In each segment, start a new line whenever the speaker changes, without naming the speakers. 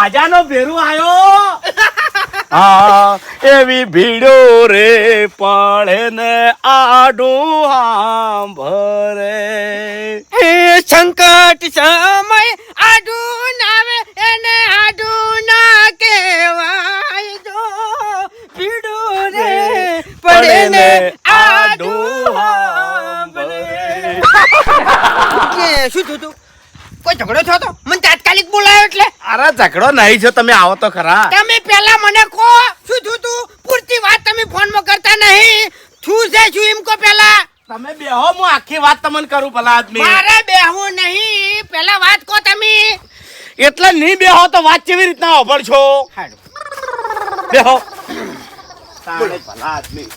ભાજાનો ભેરુ આવ્યો હા એવી ભીડો રે પડે ને આડું ભરે
હે સંકટ સમય આડું આવે એને આડું ના કહેવાય જો. ભીડો રે પડે ને આડું ભરે કે શું થયું કોઈ ઝઘડો થયો તો? મને તાત્કાલિક બોલાયો એટલે?
અરે ઝઘડો નહીં છો તમે આવો તો ખરા.
તમે પહેલા મને કહો શું થયું તું? પૂરતી વાત તમે ફોનમાં કરતા નહીં. શું છે શું એમ કહો પેલા
તમે બેહો હું આખી વાત તમને કરું ભલા આદમી.
મારે બેહવું નહીં. પહેલા વાત કહો તમે.
એટલે નહીં બેહો તો વાત કેવી રીતના સાંભળશો બેહો. તાણે ભલા આદમી.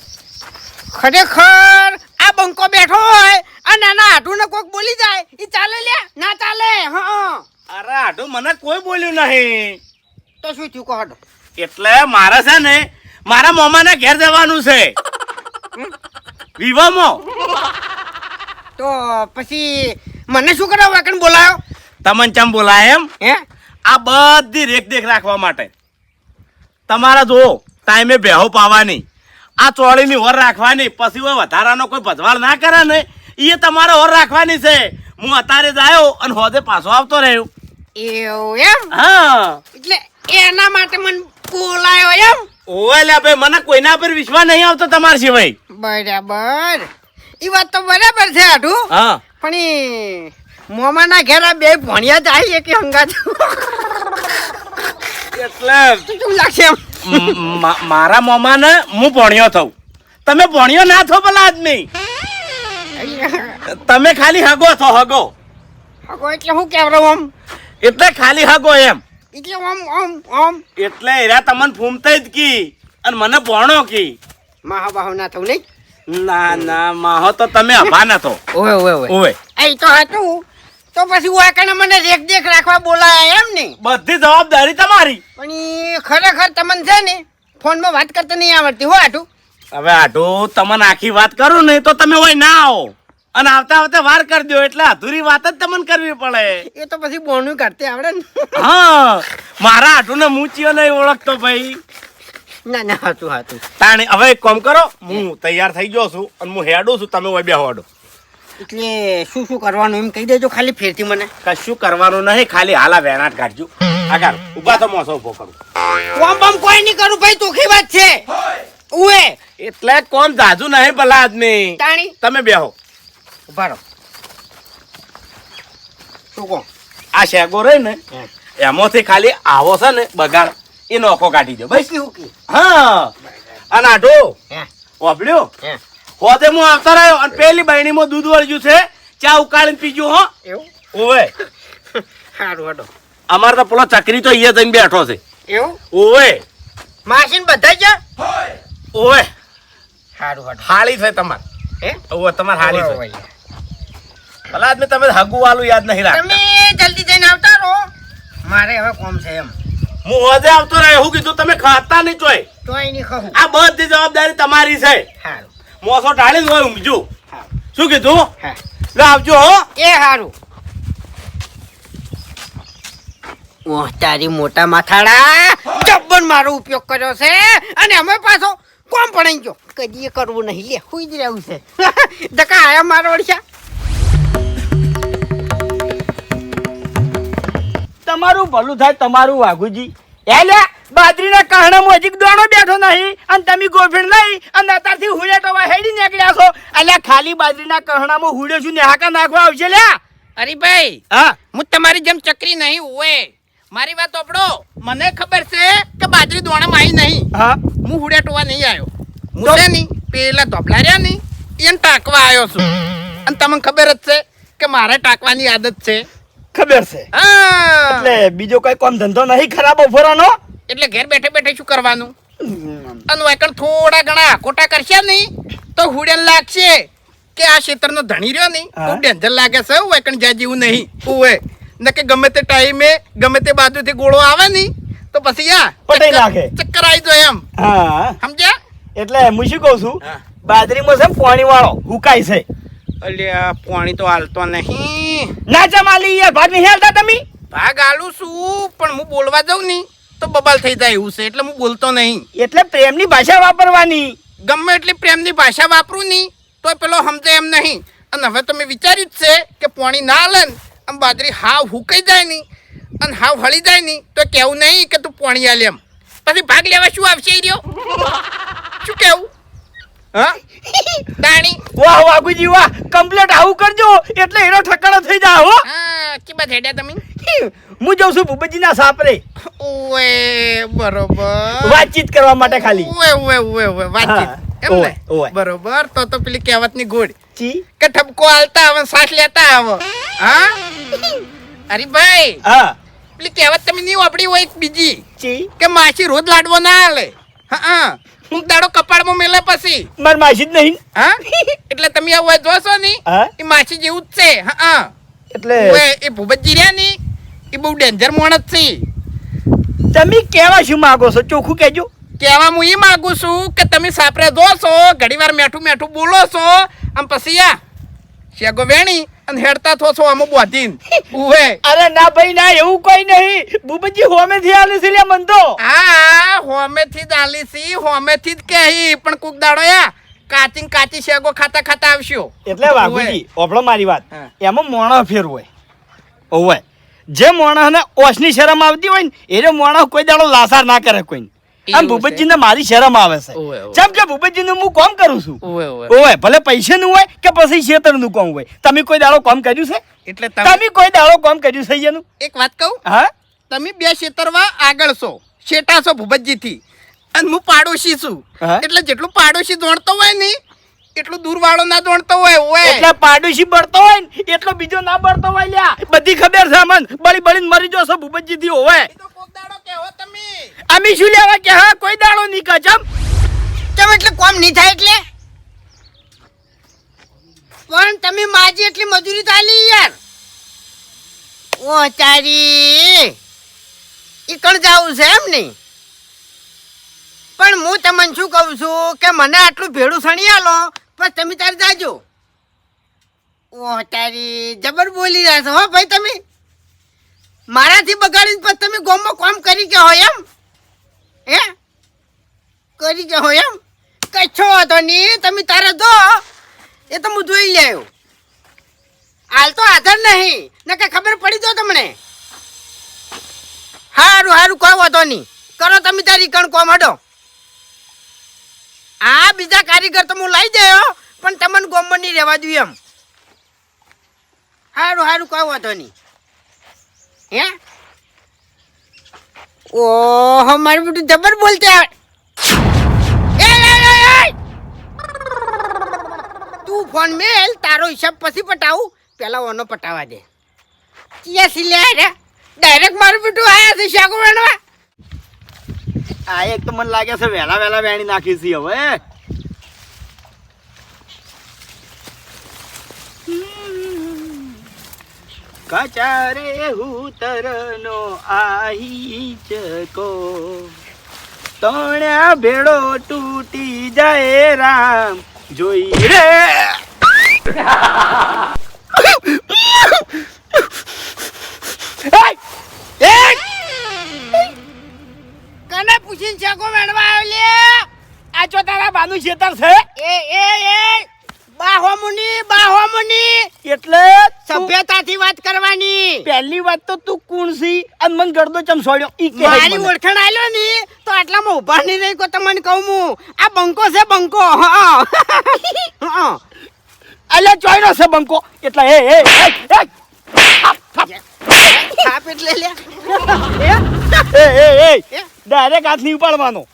ખરેખર આ બંકો બેઠો હોય આ નાના હાટુ ને કોક બોલી જાય. એ ચાલે લે ના ચાલે? હા.
અરે આઢો મને કોઈ બોલ્યું નહીં.
તો શું થયું કહો આઢો
એટલે મારે છે ને મારા મોમાના ઘેર જવાનું છે. વિવાહમાં.
તો પછી મને શું કરવા વાકણ બોલાયો?
તમને ચમ બોલાય એમ?
હે?
આ બધી રેખદેખ રાખવા માટે. તમારા જો ટાઈમે બેહો પાવાની. આ ચોળીની ઓર રાખવાની. પછી વધારાનો કોઈ ભજવાળ ના કરે ને એ તમારે ઓર રાખવાની છે. હું અત્યારે જ આવ્યો અને હોદે પાછો આવતો રહ્યો.
એવું એમ?
હા.
એટલે એના માટે મને બોલાયો એમ?
ઓય લે ભાઈ મને કોઈના પર વિશ્વાસ નહીં આવતો તમારા સિવાય.
બરાબર. ઈ વાત તો બરાબર છે હાટુ
હા.
પણ મોમાના ઘેર આ બે ભણ્યા જાય એક હંગાત.
એટલે
શું લાગશે
મારા મોમાને હું ભણ્યો થઉં. તમે ભણ્યો ના થો ભલા આદમી. તમે ખાલી હગો છો હગો.
હગો એટલે હું કેવરો આમ?
એટલે ખાલી હગો એમ.
એટલે આમ આમ આમ.
એટલે એરા તમને ફૂમતા જ કી અને મને ભણો કી.
માહો ભાવના ના થવું નહીં?
ના ના માહો તો તમે અભા નતો
ઓવે ઓવે ઓવે.
ઓય
એ તો હતું. તો પછી વાકણે મને દેખ દેખ રાખવા બોલાયા એમ ને?
બધી જવાબદારી તમારી.
પણ ખરેખર તમને છે ને ફોનમાં વાત કરતા નહીં આવડતી હો આટું
હવે આટું તમને આખી વાત કરું ને તો તમે હોય ના આવો. અને આવતા આવતા વાર કરી દો એટલે અધૂરી વાત જ તમને કરવી પડે.
એ તો પછી બોનું કરતે આવડે ને.
હા મારા આટું ને મૂચીઓ નહીં ઓળખતો ભાઈ.
ના ના હતું હતું
તાણે હવે એક કામ કરો હું તૈયાર થઈ ગયો છું અને હું હેડું છું તમે હોય બે હોડો.
એટલે શું શું કરવાનું એમ કહી દેજો ખાલી ફેરથી મને.
કશું કરવાનું નહીં ખાલી હાલા વેણાટ કાઢજો. આગળ ઊભા તો મોસો ઊભો કરું.
કોમ બમ કોઈ નહીં કરું ભાઈ તુખી વાત છે. ઉએ
એટલે કોમ જાજુ નહીં ભલા આદમી.
તાણી.
તમે બેહો.
ઊભા શું કહો?
આ શેગો રહી ને એમાંથી ખાલી આવો છે ને બગાડ એ નોખો કાઢી દો. બસ હા અને આઢો
વાપડ્યો
હોતે હું આવતા રહ્યો અને પેલી બહેણીમાં દૂધ વળ્યું છે ચા ઉકાળીને પીજો હો.
એવું?
ઓવે.
સારું હડો
અમારે તો પેલો ચકરી તો અહીંયા જઈને બેઠો છે.
એવું?
ઓવે.
માસીન બધા જ
ઓવે.
સારું હડો
હાળી છે તમારે.
હે?
ઓવે તમારે હાળી છે. ભલા આદમી તમે હગુ વાલું યાદ નહીં રાખતા.
તમે જલ્દી જઈને આવતા રહો. મારે હવે કોમ છે એમ.
હું હોજે આવતો રહે હું કીધું તમે ખાતા નહીં ચોય
તોય નહીં કહું
આ બધી જવાબદારી તમારી છે.
સારું
મોસો ટાળી હોય ઊંઘજો. શું કીધું?
હા.
લો આવજો હો.
એ સારું ઓહ તારી મોટા માથાડા જબ્બન મારો ઉપયોગ કર્યો છે અને અમે પાછો કોમ પડાઈ ગયો. કદી કરવું નહીં. લે હુઈ જ રહેવું છે. ધક્કા આયા મારો ઓળખ્યા
તમારું ભલું થાય તમારું વાઘુજી. એટલે બાજરીના કહણામાં હજી દોણો બેઠો નહીં અને તમે ગોફીણ નહીં અને અત્યારથી હુડે ટોવા હેડી નીકળ્યા છો. એટલે ખાલી બાજરીના કહણામાં હુડે ને નેહાકા નાખવા આવશે લ્યા?
અરે ભાઈ
હા.
હું તમારી જેમ ચકરી નહીં હોય મારી વાત ઓપડો મને ખબર છે કે બાજરી દોણામાં આવી નહીં.
હા.
હું હુડે ટોવા નહીં આવ્યો. હું
તો-
નહીં પેલા ધોપલા રહ્યા નહીં એને ટાંકવા આવ્યો છું. અને તમને ખબર જ છે કે મારે ટાંકવાની આદત છે.
ખબર છે? એટલે બીજો કોઈ કોમ ધંધો નહીં ખરાબ બપોરાનો
એટલે ઘેર બેઠે બેઠે શું કરવાનું? અને વાકણ થોડા ઘણા ખોટા કરશે નહીં તો હુડેન લાગશે કે આ ક્ષેત્રનો ધણી રહ્યો નહીં. ખૂબ ડેન્જર લાગે છે વાકણ જ્યાં જેવું નહીં ઉવે. ન કે ગમે તે ટાઈમે ગમે તે બાજુથી ગોળો આવે નહીં તો પછી યા
પટાઈ
ચક્કર-
નાખે.
ચક્કર આવી જાય એમ.
હા.
સમજ્યા?
એટલે હું શું કહું છું?
બાજરી
બાજરીમાં છે પાણી વાળો હુકાય છે.
અલ્યા પાણી તો હાલતો નહીં.
ના જમાલી યાર ભાગ નહીં હાલતા તમે?
ભાગ હાલું છું પણ હું બોલવા જાઉં નહીં. તો બબાલ થઈ જાય એવું છે એટલે હું બોલતો નહીં.
એટલે પ્રેમની ભાષા વાપરવાની.
ગમે એટલી પ્રેમની ભાષા વાપરું નહીં તો પેલો સમજે એમ નહીં. અને હવે તમે વિચાર્યું જ છે કે પાણી ના હાલે ને આમ બાજરી હાવ હુકાઈ જાય નહીં અને હાવ હળી જાય નહીં તો કેવું નહીં કે તું પાણી હાલે એમ. પછી ભાગ લેવા શું આવશે રહ્યો શું કેવું? હા? દાણી
વાહ વાગુજી વાહ. કમ્પ્લીટ આવું કરજો. એટલે એનો ઠકાણો થઈ જાય હો.
કે બસ હેડ્યા તમે?
હું જઉં છું ભૂપતજીના સાપરે
ઓએ બરોબર.
વાતચીત કરવા માટે ખાલી.
ઓએ ઓએ ઓએ ઓએ વાતચીત. એમ ને? બરોબર તો તો પેલી કહેવતની ગોળ.
ચી
કે ઠપકો આલતા આવે શ્વાસ લેતા આવે. હા? અરે ભાઈ
હા.
પેલી કહેવત તમે નહીં વાપરી હોય એક બીજી.
ચી
કે માસી રોજ લાડવો ના આલે. હા હું. દાડો કપાળમાં મેલે પછી.
માર માસી જ નહીં.
હા? એટલે તમે આ હોય જોશો ની એ માસી જેવું જ છે. હા
એટલે
એ ભૂપતજી રહ્યા ની એ બહુ ડેન્જર માણસ છે.
તમે કેવા શું માગો છો? ચોખ્ખું કહેજો.
કહેવા હું એ માગુ છું કે તમે સાપરે છો ઘડી વાર મેઠું મેઠું બોલો છો. આમ પછી આ શેગો વેણી અને હેડતા થો છો આમ બોધીન. ઉહે
અરે ના ભાઈ ના એવું કોઈ નહીં. ભૂપતજી હોમેથી આલે છે લ્યા મન તો
હા હોમેથી જ આલી સી હોમેથી જ કહી પણ કોક દાડો યા કાચી કાચી શેગો ખાતા ખાતા આવશો
એટલે વાઘુજી ઓભળો મારી વાત. એમાં મોણો ફેર હોય. હોય જે મોણસને ઓછની શરમ આવતી હોય ને એને મોણસ કોઈ દાડો લાસાર ના કરે કોઈ આમ. ભૂપતજીને મારી શરમ આવે છે. જેમ કે ભૂપતજીનું હું કોમ કરું છું. ઓવે ભલે પૈસાનું હોય કે પછી શેતરનું કોમ હોય. તમે કોઈ દાડો કોમ કર્યું છે?
એટલે તમે
તમે કોઈ દાડો કોમ કર્યું છે એનું?
એક વાત કહું?
હા?
તમે બે ક્ષેત્રમાં આગળ છો. શેટા છો ભૂપતજી થી અને હું પાડોશી છું. એટલે જેટલું પાડોશી દોડતો હોય ને એટલું દૂર વાળો ના દોડતો હોય ઓય.
એટલે પાડોશી બળતો હોય ને એટલો બીજો ના બળતો હોય લ્યા. બધી ખબર છે અમન. બળી બળીને મરી જશો ભૂપતજી થી હોય અમે શું લેવા કે હા કોઈ દાડો નહીં કચમ
કેમ એટલે કોમ નહીં થાય એટલે? પણ તમે માજી એટલી મજૂરી તાલી યાર. ઓ તારી ઈકણ જાવું છે એમ નહીં. પણ હું તમને શું કહું છું કે મને આટલું ભેડું સણી આલો, પણ તમે તારે જાજો. ઓ, તારી જબર બોલી રહ્યા છો, હો ભાઈ તમે. મારાથી બગાડીને પછી તમે ગોમમાં કામ કરી કે હોય એમ. હે? કરી કે હોય એમ? કચ્છો હતો નહીં, તમે તારે જો એ તો હું જોઈ લેયો હાલ તો આધાર નહીં ને કે ખબર પડી દો તમને. હારું હારું કહો વાંધો નહીં. કરો તમે તારી કણ કોમ હડો. આ બીજા કારીગર તો હું લઈ જયો પણ તમને ગોમમાં નહીં રહેવા દઉં એમ. હારું હારું કહો વાંધો નહીં. હે? ઓહો, મારું બધું જબર બોલતે! તું ફોન મેલ, તારો હિસાબ પછી પટાવું. પેલા ઓનો પટાવા દે. ચિયા સિલે રે. ડાયરેક્ટ મારું બેટું આયા છે શાકુ વેણવા
આ એક તો મને લાગે છે વહેલા વહેલા વેણી નાખી છે હવે. કચારે ઉતરનો આહી ચકો. તણ્યા ભેડો તૂટી જાય રામ. જોઈ રે. જો તારા છે?
એ એ એ! બાહો મુની
એટલે
સભ્યતાથી વાત કરવાની.
પહેલી વાત તો તું કોણ છી? અને મને ગરદો ચમસોડ્યો. ઈ કે
મારી ઓળખાણ આલ્યો ને તો આટલામાં ઊભા નહીં રહી કો તમને કહું હું. આ બંકો છે બંકો હા હા.
અલ્યા ચોયનો છે બંકો. એટલે એ એ એ એ. એ? ડાયરેક્ટ હાથ નહીં ઉપાડવાનો.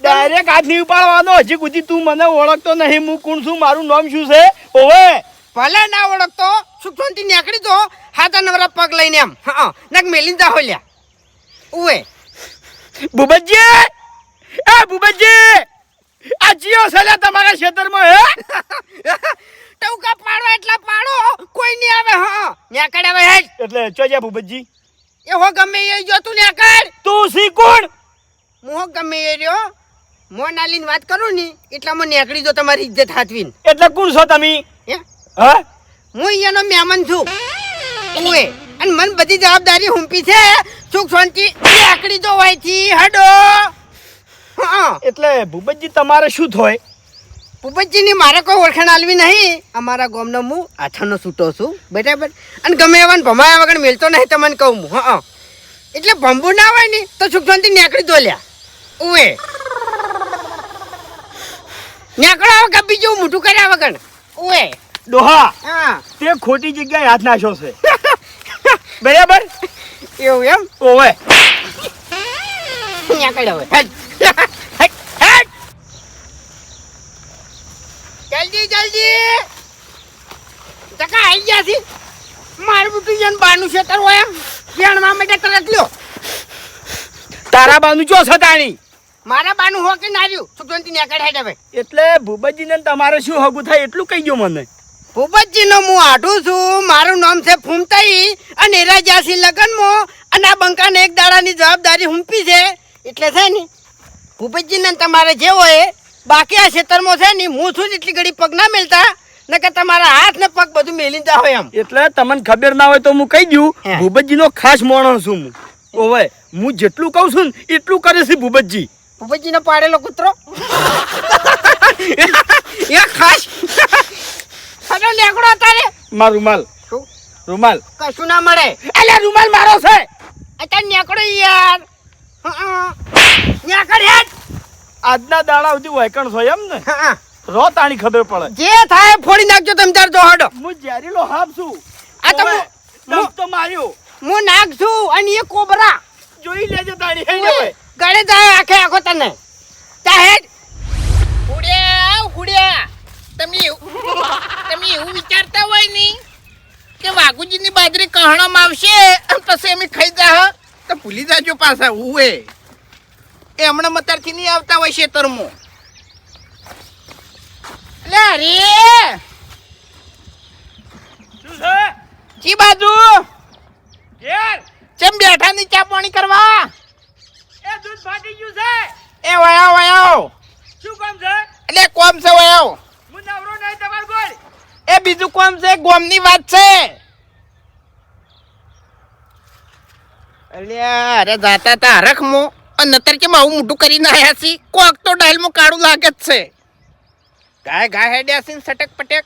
ડાયરેક્ટ હાથ નહીં ઉપાડવાનો હજી સુધી તું મને ઓળખતો નહીં. હું કોણ છું? મારું નામ શું છે? ઓવે.
ભલે ના ઓળખતો સુખવંતી નીકળી તો હાથા નવરા પગ લઈને એમ હા નાક મેલી જા હોલ્યા. ઉવે
ભૂપતજી! એ ભૂપતજી! આ જીઓ છે લ્યા તમારા ખેતરમાં હે?
ટૌકા પાડો એટલા પાડો. કોઈ નહીં આવે હા. નેકડ આવે હે
એટલે ચોજ્યા ભૂપતજી?
એ હો ગમે એ જો તું નેકડ
તું સી કોણ?
હું ગમે એ રહ્યો. મોં નાલીને વાત કરું ને એટલામાં નીકળી જો તમારી ઇજ્જત હાથવીન.
એટલે કોણ છો તમે?
હે?
હા?
હું અહીંયાનો મહેમાન છું. ઉવે અને મન બધી જવાબદારી હુંપી છે. સુખ શાંતિ આકડી તો હોયથી હડો. હા.
એટલે ભૂપતજી તમારે શું થાય
ભૂપતજીની મારે કોઈ ઓળખાણ આલવી નહીં. અમારા ગામનો હું આથાનો છૂટો છું. બરાબર? અને ગમે એવાને ભમાયા વગર મેલતો નહીં તમને કહું હું. હા એટલે ભંબુ ના હોય ને તો સુખ શાંતિ નેકડી દોલ્યા લ્યા નેકડો આવે કે બીજું મોટું કર્યા વગર. ઉવે.
ડોહા
હા.
તે ખોટી જગ્યાએ હાથ નાખ્યો છે. બરાબર?
એવું એમ?
ઓવે.
હેડ હેડ જલ્દી જલ્દી. ટકા આવી ગયા છે. મારું બુટું જન બાનું છે તારું એમ. જાણવા માટે તરત લ્યો
તારા બાનું ચો છતાણી
મારા બાનું હો કે નાર્યું? સુગંધી નેકડ હેડ હવે
એટલે ભૂપતજીને ને તમારે શું હગું થાય એટલું કહી ગયો મને.
ભૂપતજીનો હું આઢું છું મારું નામ છે ફૂમતાઈ અને એરા જ્યાંથી લગનમાં અને આ બંકાને એક દાડાની જવાબદારી હુંપી છે. એટલે છે ને ભૂપતજીને તમારે જે હોય બાકી આ ક્ષેત્રમાં છે ને હું છું એટલી ઘડી પગ ના મેલતા નકર તમારા હાથ ને પગ બધું મેલી જા હોય એમ.
એટલે તમને ખબર ના હોય તો હું કહી દઉં. ભૂપતજીનો ખાસ માણસ છું હું. ઓવે હું જેટલું કહું છું ને એટલું કરે છે ભૂપતજી.
ભૂપતજીનો પાડેલો કૂતરો. એ ખાસ. અરે લેકડો તારે
માર રૂમાલ.
શું?
રૂમાલ.
કશું ના મળે.
એટલે રૂમાલ મારો છે.
અત્યારે નેકડો યાર. નેકડ હેડ.
આજના દાડા સુધી વૈકણ છો એમ ને. રો તાણી ખબર પડે.
જે થાય ફોડી નાખજો તમે તાર તો હડો.
હું ઝેરીલો હાફ છું.
આ તો હું-
તો માર્યો.
હું નાખ છું અને એ કોબરા.
જોઈ લેજો તાણી હઈ જવાય
ગળે જાય આખે આખો તને. ચાહેડ
હુડિયા હુડિયા તમે એવું તમે એવું વિચારતા હોય નહીં કે વાઘુજીની બાજરી કહણમાં આવશે અને પછી એમ ખાઈ જા તો ભૂલી જાજો પાછા ઉવે એ. હમણાં મતારથી નહીં આવતા હોય ખેતરમાં લે અરે!
શું છે?
જી બાજુ. ચેમ બેઠા ની ચા પાણી કરવા?
એ દૂધ ફાટી ગયું છે.
એ વયાવ વયાવ
શું કામ છે?
એટલે કોમ છે વયાવ
હું નવરો નહીં તમાર ગોળ
એ બીજું કોમ છે ગોમની વાત છે. અલ્યા અરે જાતા તા હરખમો અને નતર કેમ આવું મોટું કરીને આયા છી? કોક તો ડાયલમાં કાળું લાગે જ છે. ગાય ગાય હેડ્યા છે સટક પટક.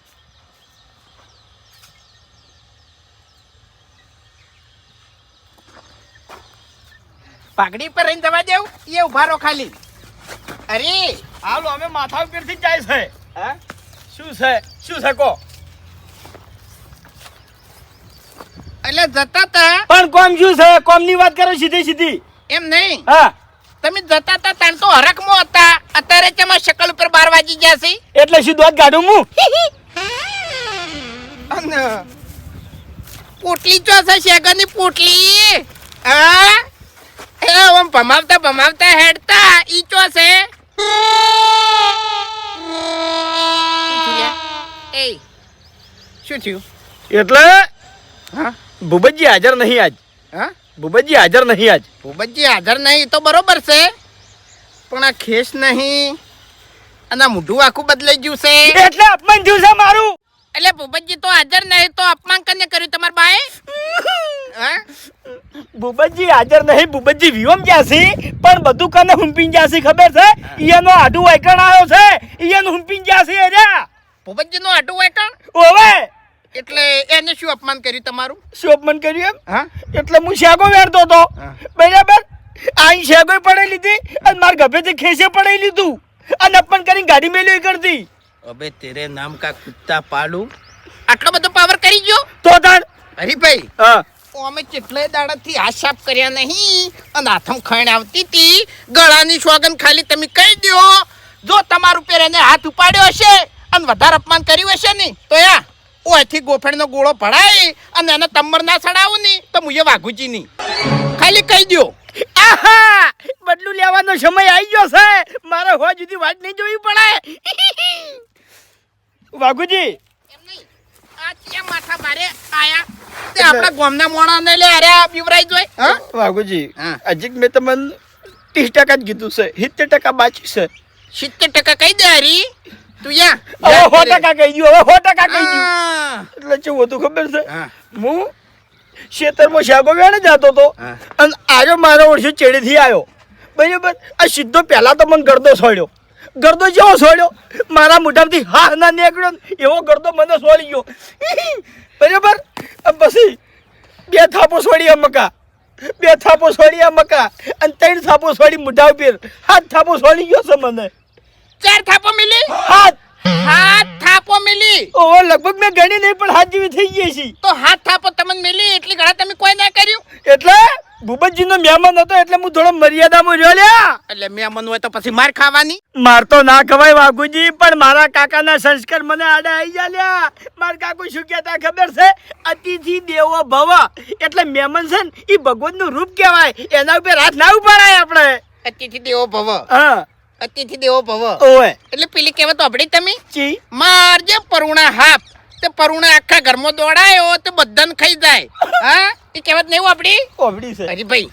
પાઘડી પર રહીને જવા દેવું એ ઊભા રહો ખાલી. અરે!
હાલો અમે માથા ઉપરથી જાય છે.
હા?
શું છે? શું છે કો?
એટલે જતા તા.
પણ કોમ શું છે? કોમની વાત કરો સીધી સીધી.
એમ નહીં.
હા.
તમે જતા તા તાણ તો હરખમાં હતા. અત્યારે ચેમાં શકલ ઉપર બાર વાગી ગયા છે?
એટલે શું દોત ગાડું હું?
અને પોટલી ચો છે શેગરની પોટલી? હા? એ ભમાવતા ભમાવતા હેડતા ઈચો છે? એ શું થયું?
એટલે
હા?
ભૂપતજી હાજર નહીં આજ.
હા?
ભૂપતજી હાજર નહીં આજ.
ભૂપતજી હાજર નહીં તો બરોબર છે. પણ આ ખેસ નહીં અને મોઢું આખું બદલાઈ ગયું છે.
એટલે અપમાન થયું છે મારું.
એટલે ભૂપતજી તો હાજર નહીં તો અપમાન કને કર્યું તમારા બાએ? હા?
ભૂપતજી હાજર નહીં ભૂપતજી વિયોમ ગયા છે પણ બધું કને હુંપીન ગયા છે ખબર છે? ઈયાનો આડું વાયકણ આવ્યો છે ઈયાનો હુંપીન ગયા છે એર્યા.
ભૂપતજી નો આટું હોય
ઓવે!
એટલે એને શું અપમાન કર્યું તમારું?
શું અપમાન કર્યું એમ?
હા?
એટલે હું શેગો વેરતો હતો. બરાબર? આઈ શેગો પડે લીધી અને મારા ગભેથી ખેસે પડાઈ લીધું અને અપમાન કરીને ગાડી મેલ્યો કરતી.
અબે તેરે નામ કા કુત્તા પાડું? આટલો બધો પાવર કરી ગયો?
તો તાણ.
હરીભાઈ
હા.
અમે કેટલાય દાડાથી હાથ સાફ કર્યા નહીં અને હાથમ ખણ આવતી હતી. ગળાની સોગન ખાલી તમે કહી દો જો તમારું પેર એને હાથ ઉપાડ્યો હશે અને વધારે અપમાન કર્યું હશે ને તો યા ઓયથી ગોફણનો ગોળો ભરાય અને એને તમર ના સડાવું ને તો મુએ વાઘુજી ની ખાલી કહી દો
આહા બદલું લેવાનો સમય આવી ગયો છે. મારે હો જુદી વાત નહીં જોવી પડે. વાઘુજી.
આપણા ગામના મોણાને લે અરે આ બીવરાઈ જોઈ. હા
વાઘુજી. હજી મેં તમને ત્રીસ ટકા જ કીધું છે સિત્તેર ટકા બાકી છે.
સિત્તેર ટકા કહી દે હરી? તું યા
હવે સો ટકા કહી દઉં હવે સો ટકા કહી
હા.
એટલે શું હતું ખબર છે?
હું.
ખેતરમાં શાકો વેણે જતો હતો. અને આવ્યો મારો ઓળશો ચેડીથી આવ્યો બરાબર? આ સીધો પેલા તો મને ગરદો છોડ્યો. ગરદો જેવો સોળ્યો. મારા મોઢામાંથી હા ના નીકળ્યો એવો ગરદો મને સોળી ગયો. બરાબર? પછી બે થાપો છોડી મકા. બે થાપો આ મકા. અને ત્રણ થાપો છોડી મોઢા ઉપર. હાથ થાપો સોળી ગયો છે મને.
ચાર થાપો મિલી?
હાથ.
હાથ થાપો મિલી.
ઓહો લગભગ મેં ગણી નહીં પણ હાથ જેવી થઈ ગઈ છે.
તો હાથ થાપો તમને મિલી એટલી ઘણા તમે કોઈ ના કર્યું?
એટલે ભૂપતજીનો મહેમાન હતો એટલે હું થોડો મર્યાદામાં રહ્યો લ્યા.
એટલે મહેમાન હોય તો પછી માર ખાવાની?
માર તો ના ખવાય વાઘુજી પણ મારા કાકાના સંસ્કાર મને આડા આવી ગયા લ્યા. મારા કાકુ શું કહેતા ખબર છે? અતિથિ દેવો ભવ. એટલે મહેમાન છે ને એ ભગવાનનું રૂપ કહેવાય. એના ઉપર હાથ ના ઉપાડાય આપણે.
અતિથિ દેવો ભવ.
હા.
અતિથિ દેવો ભવ.
ઓય
એટલે પેલી કહેવત આપડી તમે?
ચી?
મારજે પરુણા હાફ તે પરુણા આખા ઘરમાં દોડાયો તે બધાને ખાઈ જાય. હા? એ કહેવત નહીં આપડી
કોબડી છે.
અરે ભાઈ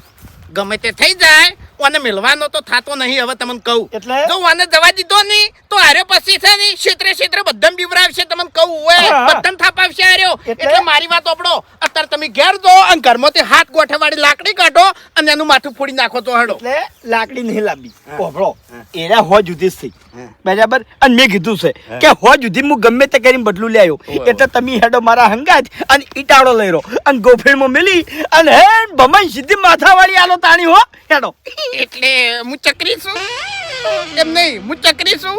ગમે તે થઈ જાય ઓને મિલવાનો તો થાતો નહીં હવે તમને કહું.
એટલે?
તો ઓને દવા દીધો નહીં તો આર્યો પછી છે ને ક્ષેત્રે ક્ષેત્રે બધાને બીવરાવશે તમને કહું હોય
હા.
થાપાવશે આર્યો
એટલે?
મારી વાત ઓપડો અત્યારે તમે ઘેર દો અને ઘરમાંથી હાથ ગોઠવાડી લાકડી કાઢો અને એનું માથું ફોડી નાખો તો હડો
એટલે લાકડી નહીં લાંબી. ઓભળો એરા હો જુદી જ થઈ. બરાબર? અને મેં કીધું છે કે હો જુદી હું ગમે તે કરીને બદલું લે આવ્યો. એટલે તમે હેડો મારા હંગાજ અને ઈટાળો લઈ રહ્યો અને ગોફેણમાં મેલી અને હે ભમણ સીધી માથાવાળી આલો તાણી હો. હેડો.
એટલે હું ચકરી છું? એમ નહીં હું ચકરી છું?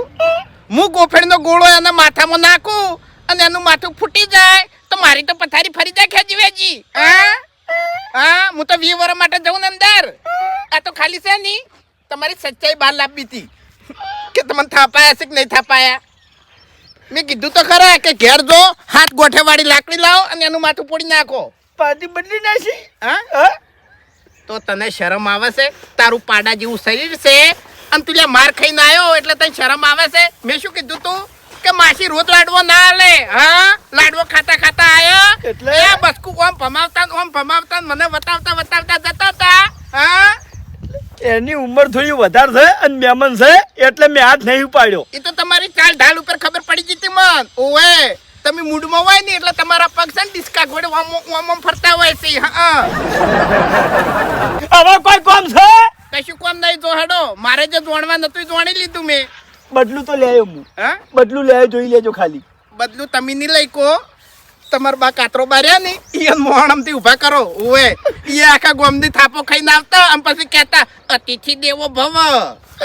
હું ગોફેડનો ગોળો એના માથામાં નાખું અને એનું માથું ફૂટી જાય તો મારી તો પથારી ફરી જાય ખેજી વેજી હા? હા? હું તો વી વર માટે જઉં ને અંદર. આ તો ખાલી છે નહીં તમારી સચ્ચાઈ બહાર લાવવી હતી કે તમને થાપાયા છે કે નહીં થાપાયા. મેં કીધું તો ખરા કે ઘેર જો હાથ ગોઠેવાળી લાકડી લાવો અને એનું માથું પોડી નાખો.
પાડી બદલી નાખી?
હા? તો તને શરમ આવે છે? તારું પાડા જેવું શરીર છે? અને તું માર ખાઈને આવ્યો એટલે તને શરમ આવે છે? મેં શું કીધું તું? કે માસી રોજ લાડવો ના લે હા? લાડવો ખાતા ખાતા આયા?
એટલે?
બસકું ઓમ ભમાવતા ને ઓમ ભમાવતા મને વતાવતા વતાવતા જતા હતા હા?
એની ઉંમર થોડી વધારે છે અને મહેમાન છે એટલે મેં હાથ નહીં ઉપાડ્યો.
એ તો તમારી ચાલ ઢાલ ઉપર ખબર પડી ગઈ હતી મન. ઓવે તમે મૂડમાં હોય ને એટલે તમારા પગ છે ને ડિસ્કા ઘોડે ઓમ ઓમ ફરતા હોય છે હા
હવે કોઈ કોમ છે?
કશું કોમ નહીં જો હેડો. મારે જે જોણવા નતું જોણી લીધું મેં.
બદલું તો લે આવ્યો હું.
હા?
બદલું લે જોઈ લેજો ખાલી.
બદલું તમે નહીં લઈ કો તમાર બા કાતરો બાર્યા ને ઈ મોહણમથી ઊભા કરો. ઓએ ઈ આખા ગોમની થાપો ખાઈને આવતા. આમ પછી કહેતા, અતિથિ દેવો ભવ.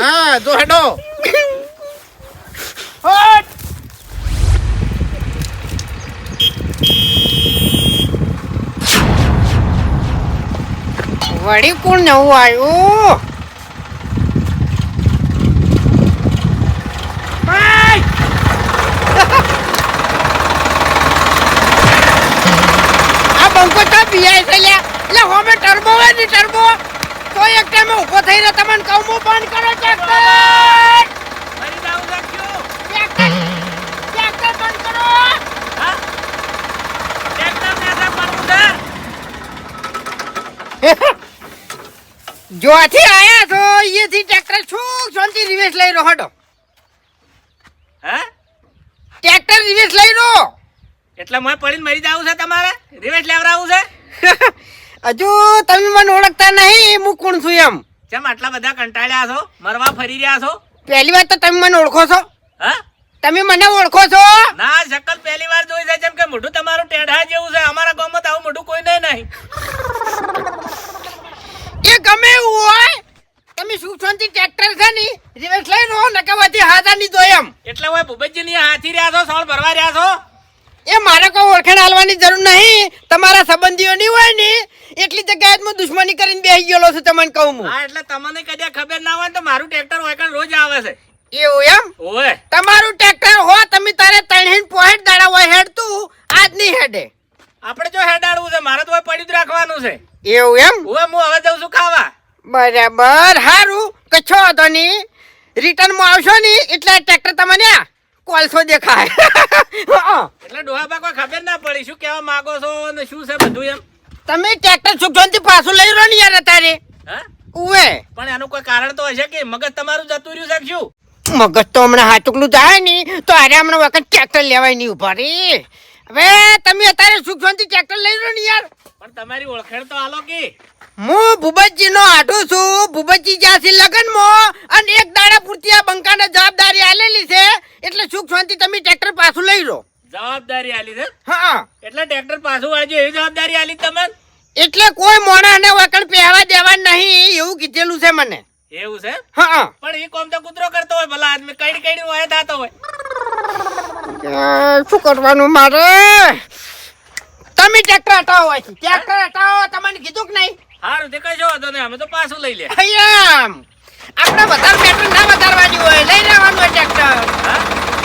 હા, જો!
વળી કોણ નવું આવ્યું આ બંકો તો પીઆઈ છે લ્યા લે હોમે ટર્બો હોય ને ટર્બો તો એક ટાઈમે ઊભો થઈને તમને કહું હું બંધ કરો ટ્રેક્ટર. ટ્રેક્ટર ટ્રેક્ટર બંધ કરો. જોથી આયા છો અહીંયાથી ટ્રેક્ટર છૂક શાંતિ રિવેશ લઈ રહ્યો હટો
હે?
ટ્રેક્ટર રિવેશ લઈ રહ્યો.
એટલે મેં પડીને મરી જાવું છે તમારે? રિવેશ લેવડાવું છે?
હજુ તમે મને ઓળખતા નહીં હું કોણ છું એમ?
કેમ આટલા બધા કંટાળ્યા છો? મરવા ફરી રહ્યા છો?
પહેલી વાર તો તમે મને ઓળખો છો.
હા?
તમે મને ઓળખો છો?
ના શકલ પહેલી વાર જોઈ છે જેમ કે મોઢું તમારું ટેઢા જેવું છે. અમારા ગામમાં તો આવું મોઢું કોઈ નહીં
એ ગમે એવું હોય તમે સુખ શાંતિ ટ્રેક્ટર છે ને રિવર્સ લઈ રહ્યો નકાવાથી હાથા ની દો એમ.
એટલે હોય ભૂપતજી ની હાથી રહ્યા છો સોળ ભરવા રહ્યા છો?
એ મારે કોઈ ઓળખાણ હાલવાની જરૂર નહીં. તમારા સંબંધીઓ નહીં હોય ને એટલી જગ્યાએ હું દુશ્મની કરીને બેસી ગયેલો છું તમને કહું હું.
હા એટલે તમને કદી ખબર ના હોય તો મારું ટ્રેક્ટર હોય રોજ આવે છે.
એવું એમ?
ઓય
તમારું ટ્રેક્ટર હો તમે તારે ત્રણ પોઈન્ટ દાડા હોય હેડ તું આજ નહીં હેડે.
આપણે જો હેડાડવું છે મારે તો હોય પડ્યું જ રાખવાનું છે.
એવું એમ?
ઓય હું હવે જઉં છું ખાવા.
બરાબર હારું. કચ્છો હતો ની રિટર્નમાં આવશો ની એટલે ટ્રેક્ટર તમને કોલસો દેખાય.
એટલે ડોહા કોઈ ખબર ના પડી શું કહેવા માંગો છો ને શું છે બધું એમ?
તમે ટ્રેક્ટર સુખજોનથી પાછું લઈ રહ્યો ને યાર અત્યારે?
હા?
ઉવે.
પણ એનું કોઈ કારણ તો હશે કે મગજ તમારું જતું રહ્યું શું?
મગજ તો હમણાં હાચુકલું જાય નહીં તો અરે હમણાં વખત ટ્રેક્ટર લેવાય નહીં ઊભા રે. હવે તમે અત્યારે સુખ શાંતિ ટ્રેક્ટર લઈ રહ્યો ને યાર?
પણ તમારી ઓળખાણ તો આલો કે.
હું ભૂપતજી નો આટો છું. ભૂપતજી જ્યાં છે મો અને એક દાડા પૂરતી આ બંકાને જવાબદારી આલેલી છે એટલે સુખ શાંતિ તમે ટ્રેક્ટર પાછું લઈ લો.
જવાબદારી આલી છે?
હા.
એટલે ટ્રેક્ટર પાછું વાળજો એવી જવાબદારી આલી તમને?
એટલે કોઈ મોણાને વકણ પહેવા દેવા નહીં એવું કીધેલું છે મને.
એવું છે?
હા.
પણ એ કોમ તો કૂતરો કરતો હોય ભલા આદમી કઈ કઈ હોય થતો હોય.
શું કરવાનું મારે? તમે ટ્રેક્ટર હટાવો. ટ્રેક્ટર હટાવો તમને કીધું કે નહીં?
હારું તે કશો વાંધો નહીં અમે તો પાછું લઈ લે.
અહીંયા આપણે વધારે પેટ્રોલ ના વધારવાની હોય લઈ લેવાનું હોય ટ્રેક્ટર.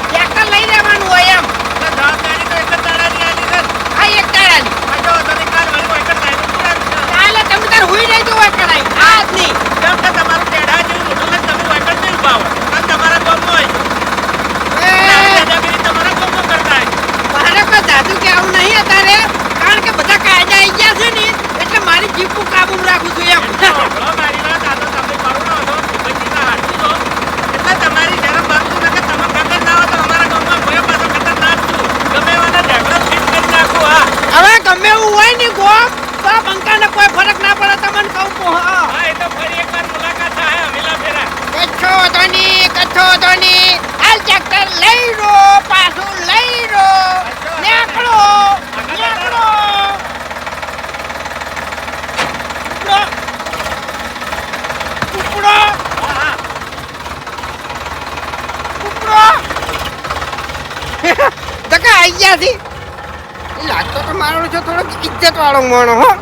ટ્રેક્ટર લઈ લેવાનું હોય એમ.
જવાબદારી તો એક જ દાડાની આલી છે
આ એક દાડાની
કશો વાંધો નહીં કાલ વળી કોઈ ટાઈમ પૂરા જ છે.
કાલે તમે તાર હુઈ રહેજો હોય કણાઈ આજ નહીં
કેમ કે તમારું ટેઢા જેવું મોટું છે તમે વાયકલ નહીં ઊભા હોય અને તમારા ગામમાં હોય
એ,
દાદાગીરી તમારા ગામમાં કરતા હોય
મારે કોઈ જાદુ કે આવું નહીં અત્યારે કારણ કે બધા કાયદા આવી ગયા છે ને એટલે મારી જીભ પર કાબુ રાખું છું એમ
સાંભળો મારી વાત, આ તો તમે કરું ના છો, ભૂપતજીના હાથથી છો. એટલે તમારી શરમ બાબતું છે કે તમે ખતર ના હો તો અમારા ગામમાં ભયો પાછો ખતરનાક છું. ગમે એવાના ઢેકડા ફીટ કરી નાખું, હા.
હવે ગમે એવું હોય ને ગો તો આ બંકાને કોઈ ફરક ના પડે તમને કહું છું હા
હા, એ તો ફરી એકવાર મુલાકાત થાય, હમીલા ફેરા.
કચ્છો ધોની કચ્છો ધોની હાલ ટ્રેક્ટર લઈ રો પાછું લઈ રો નીકળો નીકળો ઉપડો ઉપડો
હા, હા.
ઉપડો ધક્કા આઈ ગયા છે. લાગતો તો મારો છો થોડોક ઇજ્જત વાળો માણો, હો.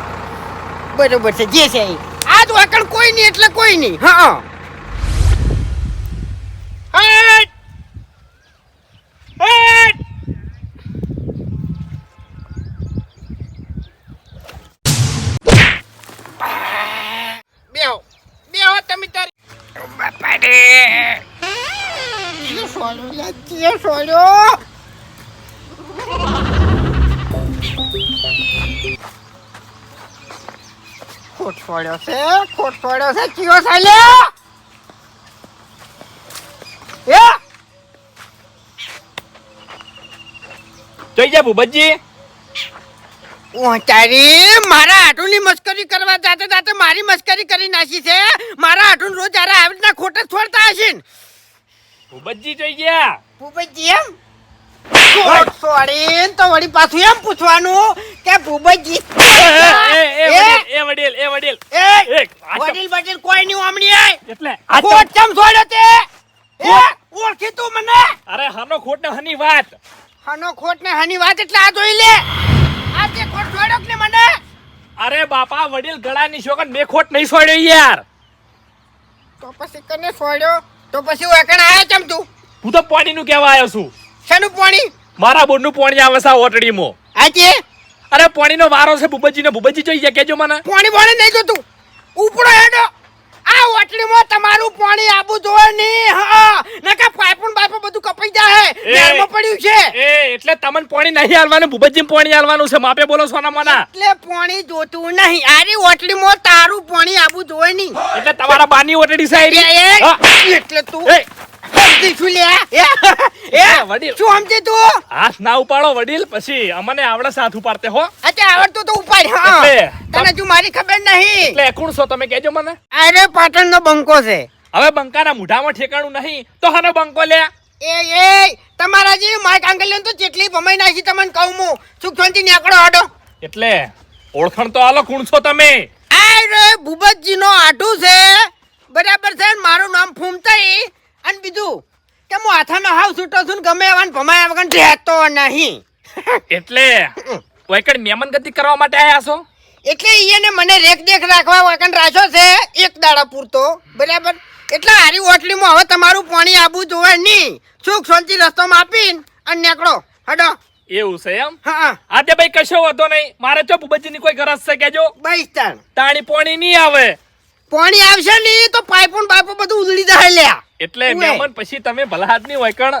બરોબર છે, જે છે આ આજ વાકણ કોઈ નહીં, એટલે કોઈ નહીં. હા. સોળ્યો છે ખોટ પડ્યો છે કયો સાલે એ?
જોઈ જા ભૂપતજી.
ઓચારી તારી મારા આટુની મસ્કરી કરવા જાતે જાતે મારી મસ્કરી કરી નાખી છે. મારા આટુન રોજ જયારે આવી રીતના ખોટા છોડતા હશે
ભૂપતજી જોઈ ગયા.
ભૂપતજી એમ? છોડીને તો વળી પાછું એમ પૂછવાનું કે ભૂપતજી
એ, એ, એ
એ,
વડીલ એ વડીલ એ વડીલ.
એ,
એ, આ તો-
વડીલ કોઈ નહીં ઓમણી આય.
એટલે
ખોટ ચમ. છોડ્યો તે? એ ઓળખી તું મને?
અરે હાનો ખોટ ને હની વાત.
હનો ખોટ ને હની વાત એટલે આ જોઈ લે. આ તે ખોટ છોડ્યો ને મને?
અરે બાપા વડીલ ગળાની શોકન મેં ખોટ નહીં છોડ્યો યાર.
તો પછી કને છોડ્યો તો પછી વેકણ આયા ચમ તું?
હું તો પાણીનું કહેવા આવ્યો છું.
શેનું પાણી?
મારા બોરનું પાણી આવે છે ઓટડીમાં.
આજે
અરે પાણીનો વારો છે ભૂપતજી ને ભૂપતજી જોઈ ગયા કેજો મને.
પાણી પાણી નહીં જોતું ઉપડો હેડો. આ ઓટલીમાં તમારું પાણી આબુ જોવે નહીં હા. નકા પાઇપું બાઈપું બધું કપાઈ જાય
એ.
ઘરમાં પડ્યું છે.
એ એટલે તમને પાણી નહીં આલવાનું ભૂપતજી પાણી આલવાનું છે. માપે બોલો સોના મના.
એટલે પાણી જોતું નહીં. આરી ઓટલીમાં તારું પાણી આબુ જોવે નહીં.
એટલે તમારા બાની ઓટડી હા.
એટલે તું સમજી શું લે એ, એ,
એ, વડીલ.
શું સમજી તું?
હાથ ના ઉપાડો વડીલ પછી અમને આવડે છે ઉપાડતે હો.
અચ્છા આવડતું તો ઉપાડ હા.
એટલે,
તને જો મારી ખબર નહીં?
એટલે કોણ છો તમે કેજો મને.
અરે પાટણનો બંકો છે.
હવે બંકાના મુઢામાં ઠેકાણું નહીં તો હનો બંકો લે.
એ એ તમારા જે માઇક આંગલ્યો તો ચેટલી ભમાઈ નાખી તમને કહું હું. સુખ શાંતિ નીકળો હડો.
એટલે ઓળખણ તો આલો કોણ છો તમે?
આ રે ભૂપતજી નો આઠું છે બરાબર છે ને મારું નામ ફૂમતાઈ અને બીજું હાથામાં હાવ છૂટો છું ને ગમે એવા ને ભમાયા વગર રહેતો નહીં.
એટલે વૈકણ મેમન ગતિ કરવા માટે આયા છો?
એટલે એને મને રેખ દેખ રાખવા વૈકણ રાખ્યો છે એક દાડા પૂરતો. બરાબર? એટલે હારી ઓટલીમાં હવે તમારું પાણી આબુ જોવે નહીં. સુખ શાંતિ રસ્તામાં આપીને અને નીકળો. હડો.
એવું છે એમ?
હા.
આજે ભાઈ કશો વાંધો નહીં. મારે તો ભૂપતજી ની કોઈ ગરજ છે કેજો
બસ તાણ.
તાણી પોણી નહીં આવે.
પાણી આવશે નહીં તો પાઇપો ને પાઇપો બધું ઉધડી જાય લ્યા.
એટલે. મેમન પછી તમે ભલાહાદની વૈકણ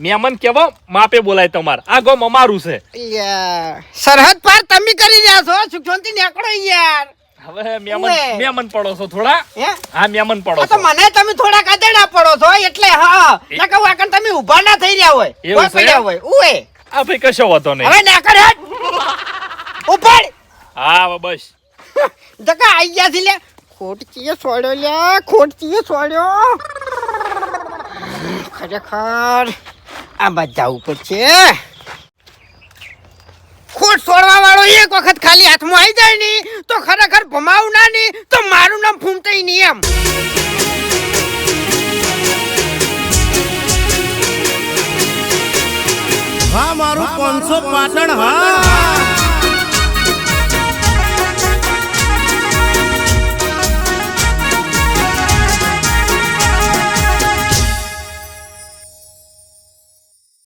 મેમન કેવો માપે બોલાય તમાર. આ ગોમ અમારું છે.
સરહદ પાર તમે કરી રહ્યા છો સુખ શાંતિ નીકળો યાર.
હવે મેમન
ઉએ.
મેમન પડો છો થોડા?
હા?
મેમન પડો
તો મને તમે થોડા કાદડા પડો છો એટલે હા
એ-
નકર વાકણ તમે ઊભા ના થઈ રહ્યા હોય
એવું?
પડ્યા હોય. ઉએ
આ ભાઈ કશો વાતો નહીં.
હવે ના કર હેડ. ઉપાડ
હા બસ.
ધકા આઈ ગયા છે લે. ખોટ ચીએ છોડ્યો લે ખોટ ચીએ છોડ્યો ખરેખર આ જવું પડશે ખોટ છોડવા વાળો એક વખત ખાલી હાથમાં આવી જાય ની, તો ખરેખર ભમાવું ના ની, તો મારું નામ ફૂમતાઈ નહીં એમ.
હા મારું પાંચસો પાટણ, હા.